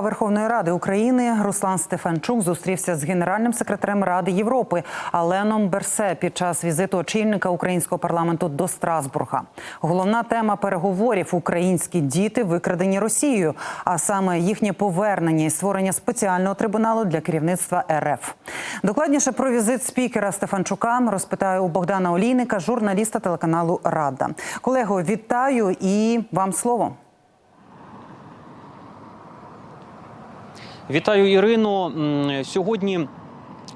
Верховної Ради України Руслан Стефанчук зустрівся з генеральним секретарем Ради Європи Аленом Берсе під час візиту очільника українського парламенту до Страсбурга. Головна тема переговорів українські діти викрадені Росією, а саме їхнє повернення і створення спеціального трибуналу для керівництва РФ. Докладніше про візит спікера Стефанчука розпитаю у Богдана Олійника, журналіста телеканалу Рада. Колего, вітаю і вам слово. Вітаю, Ірино. Сьогодні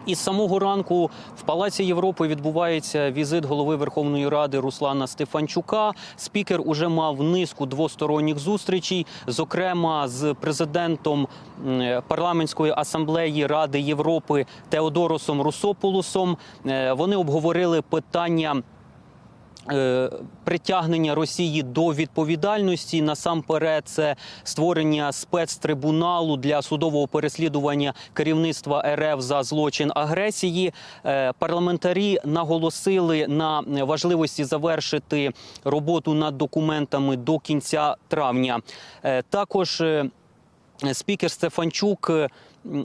із самого ранку в Палаці Європи відбувається візит голови Верховної Ради Руслана Стефанчука. Спікер уже мав низку двосторонніх зустрічей, зокрема з президентом парламентської асамблеї Ради Європи Теодоросом Русополусом. Е, Вони обговорили питання. Е, Притягнення Росії до відповідальності насамперед це створення спецтрибуналу для судового переслідування керівництва РФ за злочин агресії. Е, Парламентарі наголосили на важливості завершити роботу над документами до кінця травня. Е, Також спікер Стефанчук.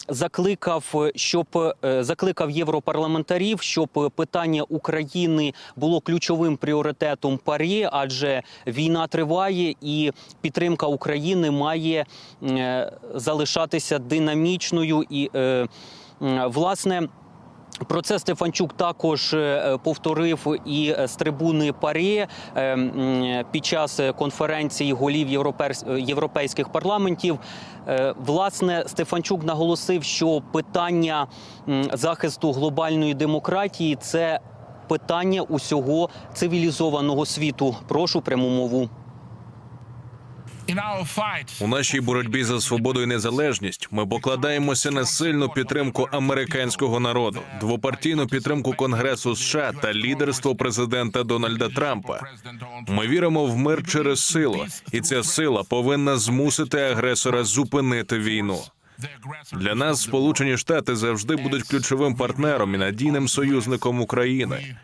Закликав, щоб е, закликав європарламентарів, щоб питання України було ключовим пріоритетом парі, адже війна триває, і підтримка України має е, залишатися динамічною і е, власне. Про це Стефанчук також е, повторив і з трибуни Парі е, під час конференції голів європейсь- європейських парламентів. Е, Власне, Стефанчук наголосив, що питання захисту глобальної демократії це питання усього цивілізованого світу. Прошу пряму мову. У нашій боротьбі за свободу і незалежність ми покладаємося на сильну підтримку американського народу, двопартійну підтримку Конгресу США та лідерство президента Дональда Трампа. Ми віримо в мир через силу, і ця сила повинна змусити агресора зупинити війну. Для нас Сполучені Штати завжди будуть ключовим партнером і надійним союзником України.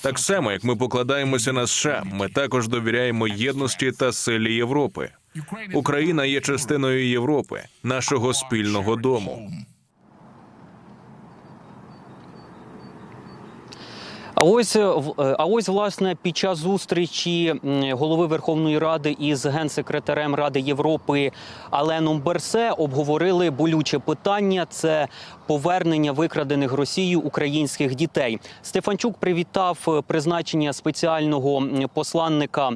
Так само, як ми покладаємося на США, ми також довіряємо єдності та силі Європи. Україна є частиною Європи, нашого спільного дому. А ось е, е, а ось власне під час зустрічі голови Верховної Ради із генсекретарем Ради Європи Аленом Берсе обговорили болюче питання: це повернення викрадених Росією українських дітей. Стефанчук привітав е, призначення спеціального посланника.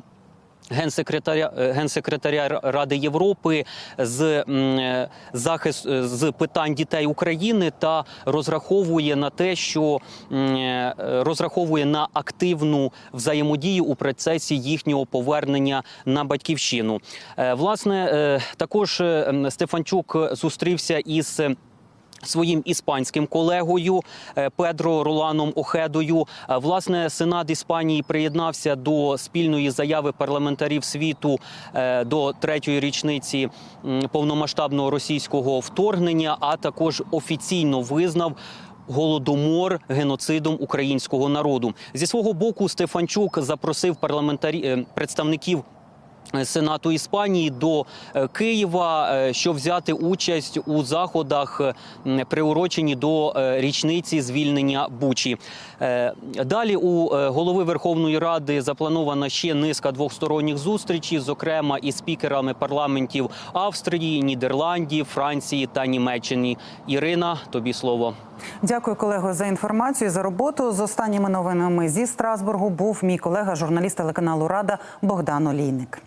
Генсекретаря е, генсекретаря Ради Європи з е, захист е, з питань дітей України та розраховує на те, що розраховує на активну взаємодію у процесі їхнього повернення на батьківщину. Власне, також Стефанчук зустрівся із. Своїм іспанським колегою е, Педро Роланом Охедою. Е, Власне, Сенат Іспанії приєднався до спільної заяви парламентарів світу е, до третьої річниці повномасштабного російського вторгнення, а також офіційно визнав. Голодомор геноцидом українського народу зі свого боку Стефанчук запросив парламентарі представників Сенату Іспанії до е, Києва, е, щоб взяти участь у заходах, е, приурочені до річниці звільнення Бучі. Далі у голови Верховної Ради запланована ще низка двосторонніх зустрічей, зокрема із спікерами парламентів Австрії, Нідерландів, Франції та Німеччини. Ірина, тобі слово. Дякую, колего, за інформацію за роботу. З останніми новинами зі Страсбургу був мій колега, журналіст телеканалу Рада Богдан Олійник.